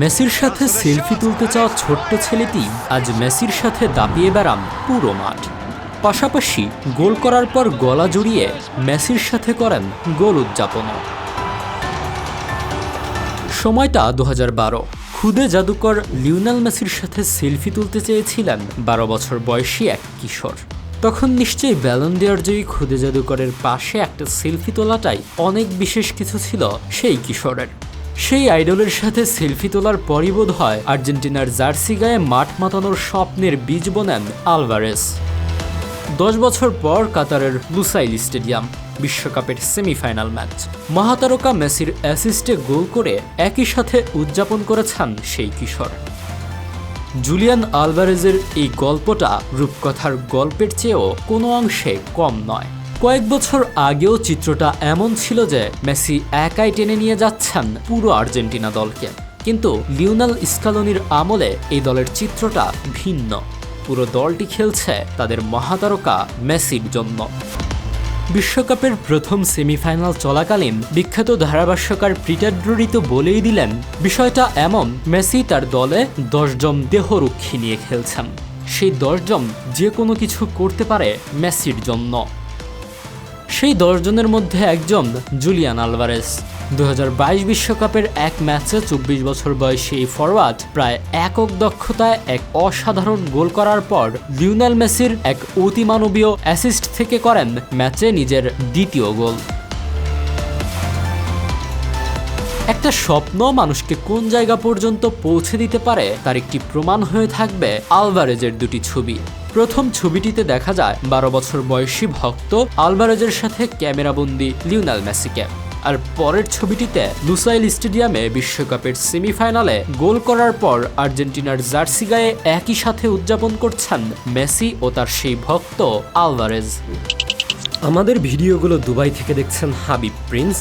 মেসির সাথে সেলফি তুলতে চাওয়া ছোট্ট ছেলেটি আজ মেসির সাথে দাপিয়ে বেড়ান পুরো মাঠ। পাশাপাশি গোল করার পর গলা জড়িয়ে মেসির সাথে করেন গোল উদযাপনও সময়টা দু বারো। খুদে জাদুকর লিওনাল মেসির সাথে সেলফি তুলতে চেয়েছিলেন বারো বছর বয়সী এক কিশোর। তখন নিশ্চয়ই ব্যালন দেওয়ার জয়ী খুদে জাদুকরের পাশে একটা সেলফি তোলাটাই অনেক বিশেষ কিছু ছিল সেই কিশোরের। সেই আইডলের সাথে সেলফি তোলার পরই বোধ হয় আর্জেন্টিনার জার্সি গায়ে মাঠ মাতানোর স্বপ্নের বীজ বোনেন আলভারেস। দশ বছর পর কাতারের লুসাইল স্টেডিয়াম, বিশ্বকাপের সেমিফাইনাল ম্যাচ। মহাতারকা মেসির অ্যাসিস্টে গোল করে একই সাথে উদযাপন করেছেন সেই কিশোর। জুলিয়ান আলভারেজের এই গল্পটা রূপকথার গল্পের চেয়েও কোনো অংশে কম নয়। কয়েক বছর আগেও চিত্রটা এমন ছিল যে মেসি একাই টেনে নিয়ে যাচ্ছেন পুরো আর্জেন্টিনা দলকে। কিন্তু লিওনাল স্কালোনির আমলে এই দলের চিত্রটা ভিন্ন। পুরো দলটি খেলছে তাদের মহাতারকা মেসির জন্য। বিশ্বকাপের প্রথম সেমিফাইনাল চলাকালীন বিখ্যাত ধারাভাষ্যকার পিটার ড্রুরি তো বলেই দিলেন, বিষয়টা এমন, মেসি তার দলে দশজন দেহরক্ষী নিয়ে খেলছেন। সেই দশজন যে কোনো কিছু করতে পারে মেসির জন্য। সেই দশজনের মধ্যে একজন জুলিয়ান আলভারেস। দু বিশ্বকাপের এক ম্যাচে চব্বিশ বছর বয়সী এই ফরওয়ার্ড প্রায় একক দক্ষতায় এক অসাধারণ গোল করার পর লিওনেল মেসির এক অতিমানবীয় অ্যাসিস্ট থেকে করেন ম্যাচে নিজের দ্বিতীয় গোল। একটা স্বপ্ন মানুষকে কোন জায়গা পর্যন্ত পৌঁছে দিতে পারে তার একটি প্রমাণ হয়ে থাকবে আলভারেজের দুটি ছবি। প্রথম ছবিটিতে দেখা যায় বারো বছর বয়সী ভক্ত আলভারেজের সাথে ক্যামেরাবন্দি লিওনাল মেসিকে। আর পরের ছবিটিতে লুসাইল স্টেডিয়ামে বিশ্বকাপের সেমিফাইনালে গোল করার পর আর্জেন্টিনার জার্সি গায়ে একই সাথে উদযাপন করছেন মেসি ও তার সেই ভক্ত আলভারেজ। আমাদের ভিডিওগুলো দুবাই থেকে দেখছেন হাবিব প্রিন্স।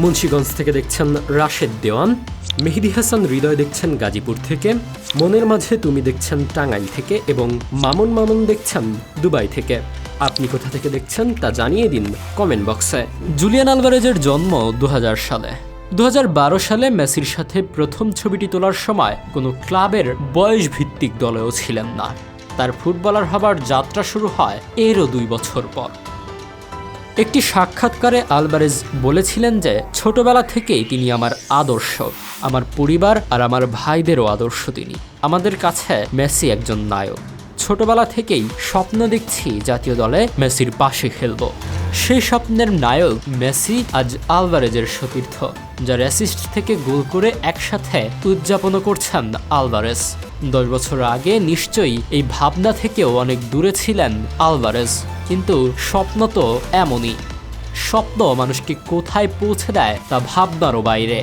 মুন্সীগঞ্জ থেকে দেখছেন রাশেদ দেওয়ান, মেহেদি হাসান হৃদয় দেখছেন গাজীপুর থেকে, মনের মাঝে তুমি দেখছেন টাঙ্গাইল থেকে এবং মামুন মামুন দেখছেন দুবাই থেকে। আপনি কোথা থেকে দেখছেন তা জানিয়ে দিন কমেন্ট বক্সে। জুলিয়ান আলভারেজের জন্ম দু হাজার সালে। দু হাজার বারো সালে মেসির সাথে প্রথম ছবিটি তোলার সময় কোনো ক্লাবের বয়স ভিত্তিক দলেও ছিলেন না। তার ফুটবলার হবার যাত্রা শুরু হয় এরও দুই বছর পর। একটি সাক্ষাৎকারে আলবারেজ বলেছিলেন যে, ছোটবেলা থেকেই তিনি আমার আদর্শ। আমার পরিবার আর আমার ভাইদেরও আদর্শ তিনি। আমাদের কাছে মেসি একজন নায়ক। ছোটবেলা থেকেই স্বপ্ন দেখছি জাতীয় দলে মেসির পাশে খেলব। সেই স্বপ্নের নায়ক মেসি আজ আলভারেজের সতীর্থ। যার অ্যাসিস্ট থেকে গোল করে একসাথে উদযাপনও করছেন আলভারেস। দশ বছর আগে নিশ্চয়ই এই ভাবনা থেকেও অনেক দূরে ছিলেন আলভারেস, কিন্তু স্বপ্ন তো এমনই। স্বপ্ন মানুষকে কোথায় পৌঁছে দেয় তা ভাবনারও বাইরে।